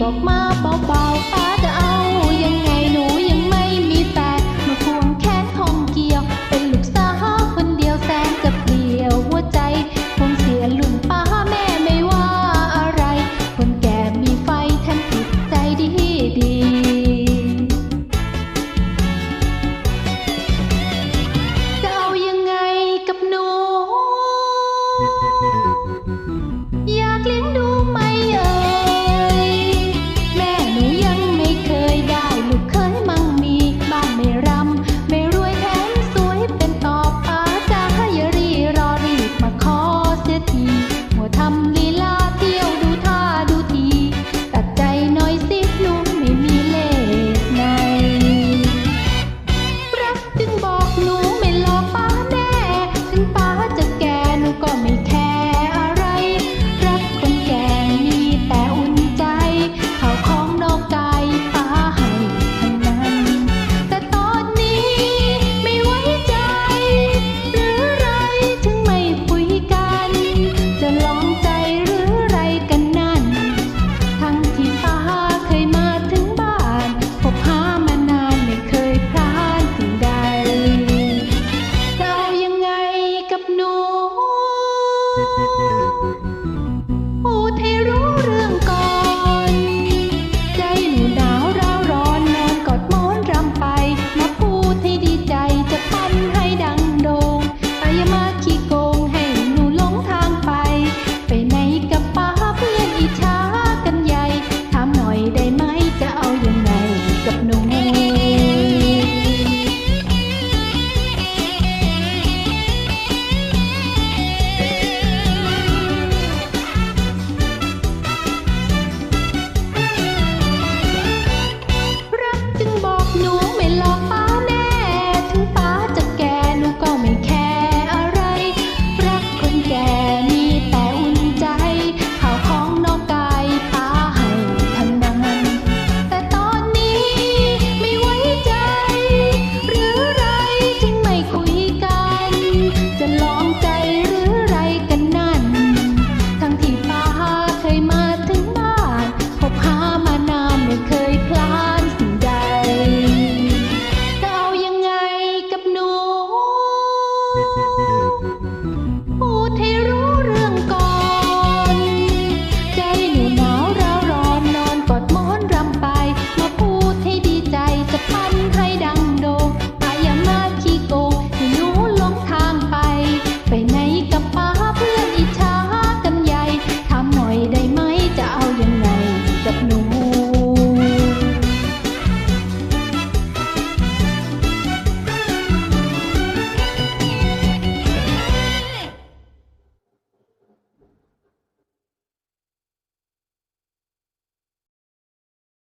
บอกมาเบาๆป้าจะเอายังไงหนูยังไม่มีแฟนมาควงแขนทองเกียว เป็นลูกสาวคนเดียวแสนจะเปลี่ยวหัวใจคงเสียลุงป้าแม่ไม่ว่าอะไร คนแก่มีไฟแถมจิดใจดีดีจะเอายังไงกับหนู